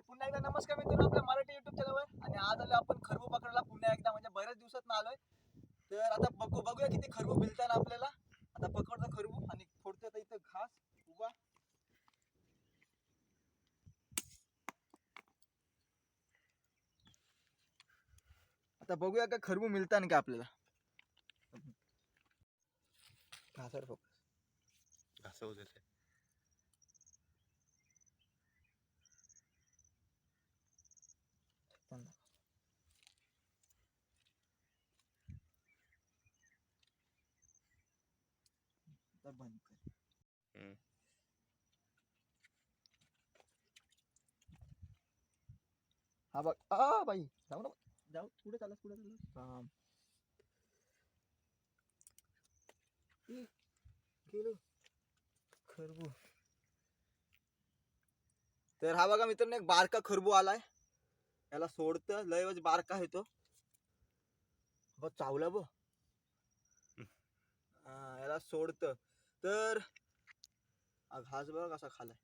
तर पुन्हा एकदा नमस्कार मित्रांनो आपल्या मराठी युट्यूब चॅनलवर आणि आज आलो आपण खरबू पकडला पुन्हा एकदा म्हणजे बऱ्याच दिवसात ना आलोय. तर आता बघू बघूया किती खरबू मिळतात आपल्याला. आता पकडतो खरबू आणि फोडतो आता इथं घास. उभा. आता बघूया का खरबू मिळतात का आपल्याला. घासावर फोकस घासव आता बंद कर. हा बघ. आ बाई. जाऊ ना जाऊ. पुढे चालत पुढे चालत गेलो. खरबू. तर हा बघा मित्रांनो एक बारका खरबू आलाय. याला सोडतं. लय म्हणजे बारका आहे तो. बघ चावला बघ. हा याला सोडतं. तर घास बघा कसा खालाय.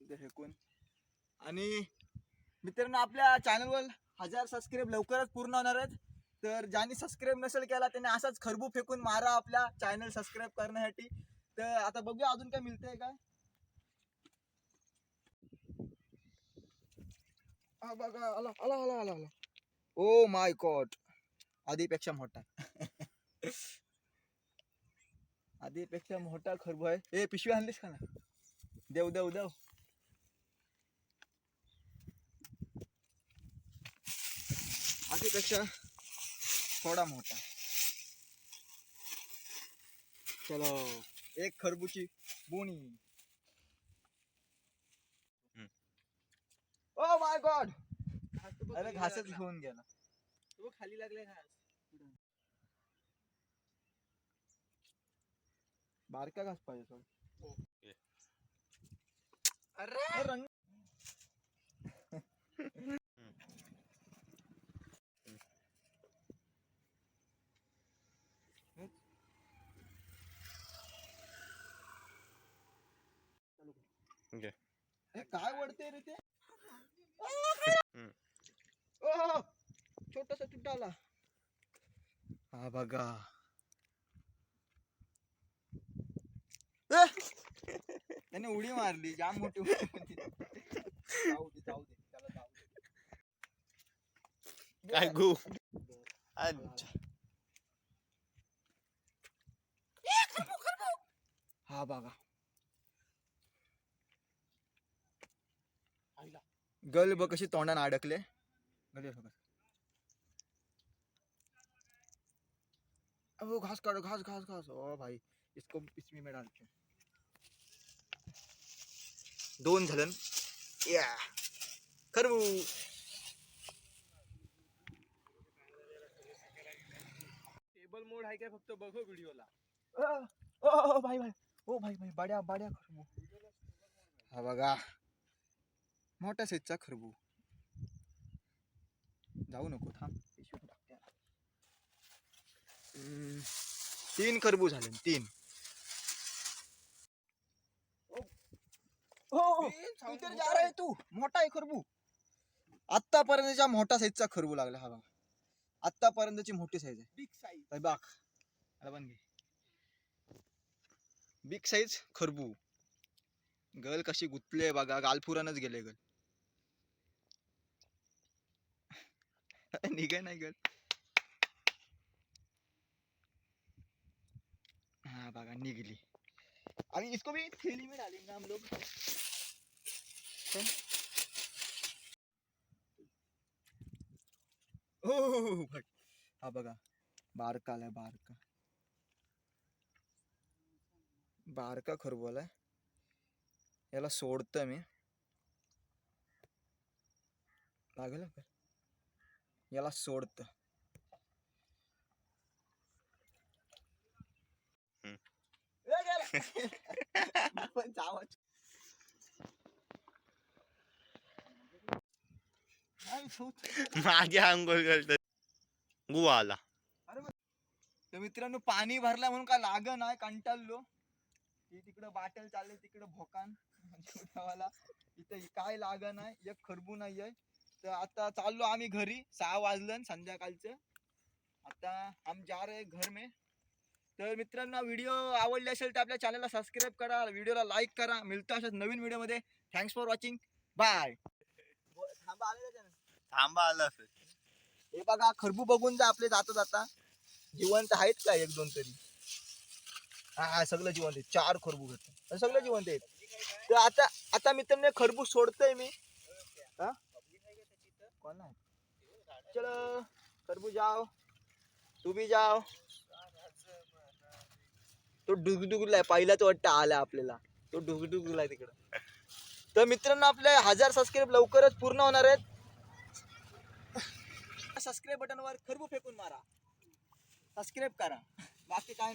हेकून फेकून. आणि मित्रांनो आपल्या चॅनलवर हजार सबस्क्राईब लवकरच पूर्ण होणार आहेत. तर ज्यांनी सबस्क्राईब नसेल केला त्याने असाच खरबू फेकून मारा आपल्या चॅनल सबस्क्राईब करण्यासाठी. तर आता बघूया अजून काय मिळतंय काय. बघा आला आला आला आला आला. ओ माय गॉड आधीपेक्षा मोठा. आधीपेक्षा मोठा खरबू आहे. ए पिशवी आणलीस का ना देव देव देव. आधीपेक्षा थोडा मोठा. चलो एक खरबूची बोणी. ओ माय गॉड अरे घासच घेऊन गेला. खाली लागले घास. बारका घास पाहिजे सर अरे रंग काय वडते रे ते? छोटासा तुटाला. हा बघा. त्याने उडी मारली जाम मोठी उडी मारली. जाऊ दे जाऊ दे त्याला जाऊ दे. काय गु? अच्छा. हा बघा. गल बघ कशी तोंडाने अडकले. गल घास काढो घास घास घास. ओ भाई इसको इसमें में डालते हैं. दोन झालं. या. खरबू टेबल मोड आहे काय फक्त बघो व्हिडिओला. अ, ओ ओ, भाई भाई. ओ भाई भाई बाड्या बाड्या खरबू हा बघा. मोठ्या साईजचा खरबू जाऊ नको थांब. तीन खरबू झाले तीन. हो हो, इधर जा रहा है तू. मोठा आहे खरबू. आतापर्यंतच्या मोठा साईजचा खरबू लागला हा बघा. आतापर्यंतची मोठी साईज आहे. बिग साईज पण घे. बिग साईज खरबू. गल कशी गुतले बघा. गालफुरानच गेले गल. निघाय नाही गल. हाँ बघा निघली. अभी इसको भी थैली में डालेंगे हम लोग. चल। ओ भाई हा बघा बारका आलाय बारका बारका खरबू आलाय याला सोडतं मी लागेल का याला सोडतं हम्म. ए, गेला. पण जावंच. मागे आंघोळ करत गु आला तर मित्रांनो पाणी भरलं म्हणून काय लाग नाही कंटाळलो. ती तिकडं बाटल चालले तिकडं भोकान. इथं काय लागा नाही एक खरबू नाही आहे. तर आता चाललो आम्ही घरी सहा वाजलं संध्याकाळचं. आता हम जा रहे घर में. तर मित्रांनो व्हिडिओ आवडले असेल तर आपल्या चॅनलला सबस्क्राईब करा व्हिडिओला लाईक करा. मिळतो अशाच नवीन व्हिडिओमध्ये. थँक्स फॉर वॉचिंग बाय थांबा आले? थांबा आलं असेल. हे बघा खरबू बघून जा आपले जाता जाता. जिवंत आहेत का एक दोन तरी? हा हा सगळं जिवंत आहे चार खरबू भेटत सगळं जिवंत आहेत. तर आता आता मित्रांनो खरबूज सोडतोय मी. हा? कोण आहे? चलो खरबूज जाओ. तू बी जाव तो डुगडुगलाय. पहिलाच वाटतं आला आपल्याला. तो डुगडुगलाय तिकडं. तर मित्रांनो आपले हजार सबस्क्राईब लवकरच पूर्ण होणार आहेत. सबस्क्राईब बटनवर खरबू फेकून मारा सबस्क्राईब करा बाकी काय नाही.